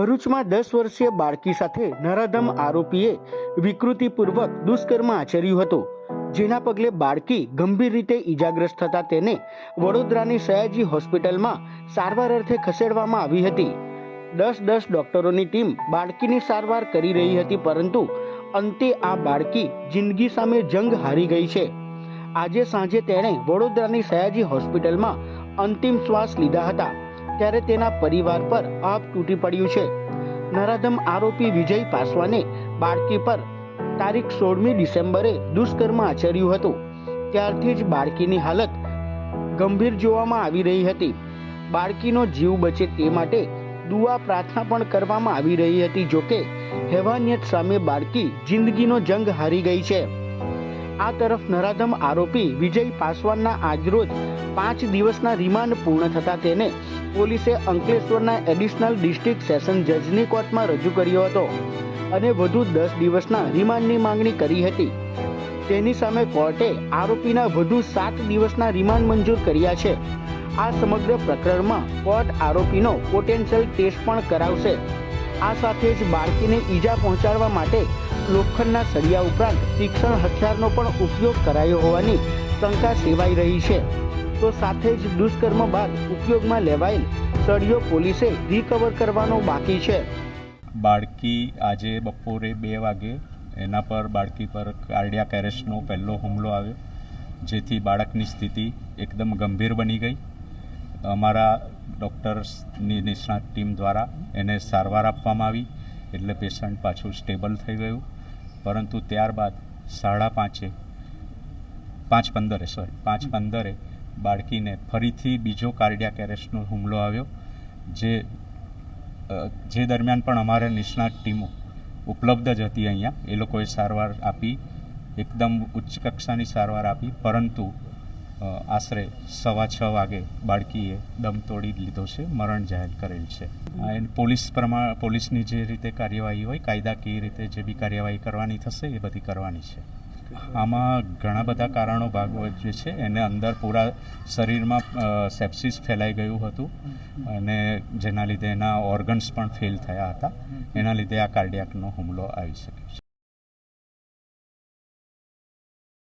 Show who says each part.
Speaker 1: ભરૂચમાં દસ વર્ષીય બાળકી સાથે નરાધમ આરોપીએ વિકૃતિપૂર્વક દુષ્કર્મ આચર્યું હતું, જેના પગલે બાળકી ગંભીર રીતે ઈજાગ્રસ્ત થતા તેને વડોદરાની સયાજી હોસ્પિટલમાં સારવાર અર્થે ખસેડવામાં આવી હતી. દસ દસ ડોક્ટરોની ટીમ બાળકીની સારવાર કરી રહી હતી, પરંતુ અંતે આ બાળકી જિંદગી સામે જંગ હારી ગઈ છે. આજે સાંજે તેણે વડોદરાની સયાજી હોસ્પિટલમાં અંતિમ શ્વાસ લીધા હતા. ત્યારે તેના પરિવાર પર આપ તૂટી પડ્યું છે. નરાધમ આરોપી વિજય પાસવાને બાળકી પર તારીખ સોળમી ડિસેમ્બરે દુષ્કર્મ આચર્યું હતું. ત્યારથી જ બાળકીની હાલત ગંભીર જોવામાં આવી રહી હતી. બાળકીનો જીવ બચે તે માટે દુઆ પ્રાર્થના પણ કરવામાં આવી રહી હતી જોકે હેવાનિયત સામે બાળકી જિંદગીનો જંગ હારી ગઈ છે. આ તરફ નરાધમ આરોપી વિજય પાસવાનના આજરોજ પાંચ દિવસના રિમાન્ડ પૂર્ણ થતા તેને પોલીસે અંકલેશ્વરના એડિશનલ ડિસ્ટ્રિક્ટ સેશન જજની કોર્ટમાં રજૂ કર્યો હતો અને વધુ દસ દિવસના રિમાન્ડની માંગણી કરી હતી. તેની સામે કોર્ટે આરોપીના વધુ સાત દિવસના રિમાન્ડ મંજૂર કર્યા છે. આ સમગ્ર પ્રકરણમાં કોર્ટ આરોપીનો પોટેન્શિયલ ટેસ્ટ પણ કરાવશે. આ સાથે જ બાળકીને ઈજા પહોંચાડવા માટે લોખંડના સળિયા ઉપરાંત તીક્ષ્ણ હથિયારનો પણ ઉપયોગ કરાયો હોવાની શંકા સેવાઈ રહી છે. તો સાથે જ દુષ્કર્મ બાદ ઉપયોગમાં લેવાયેલ સળિયો પોલીસે રિકવર કરવાનો બાકી છે.
Speaker 2: બાળકી આજે બપોરે બે વાગે એના પર બાળકી પર કાર્ડિયાક એરેસ્ટનો પહેલો હુમલો આવ્યો, જેથી બાળકની સ્થિતિ એકદમ ગંભીર બની ગઈ. અમારા ડૉક્ટર્સની નિષ્ણાત ટીમ દ્વારા એને સારવાર આપવામાં આવી, એટલે પેશન્ટ પાછું સ્ટેબલ થઈ ગયું. પરંતુ ત્યારબાદ સાડા પાંચે, પાંચ પંદરે સોરી પાંચ પંદરે બાળકીને ફરીથી બીજો કાર્ડિયાક એરેસ્ટનો હુમલો આવ્યો, જે જે દરમિયાન પણ અમારે નિષ્ણાત ટીમો ઉપલબ્ધ જ હતી અહીંયા. એ લોકોએ સારવાર આપી, એકદમ ઉચ્ચ કક્ષાની સારવાર આપી, પરંતુ આશરે સવા છ વાગે બાળકીએ દમ તોડી લીધો છે, મરણ જાહેર કરેલ છે. પોલીસ પ્રમાણ પોલીસની જે રીતે કાર્યવાહી હોય કાયદાકીય રીતે જે બી કાર્યવાહી કરવાની થશે, એ બધી કરવાની છે. આમાં ઘણા બધા કારણો ભાગ જે છે. એને અંદર પૂરા શરીરમાં સેપ્સિસ ફેલાઈ ગયું હતું અને જેના લીધે એના ઓર્ગન્સ પણ ફેલ થયા હતા. એના લીધે આ કાર્ડિયાકનો હુમલો આવી શકે છે.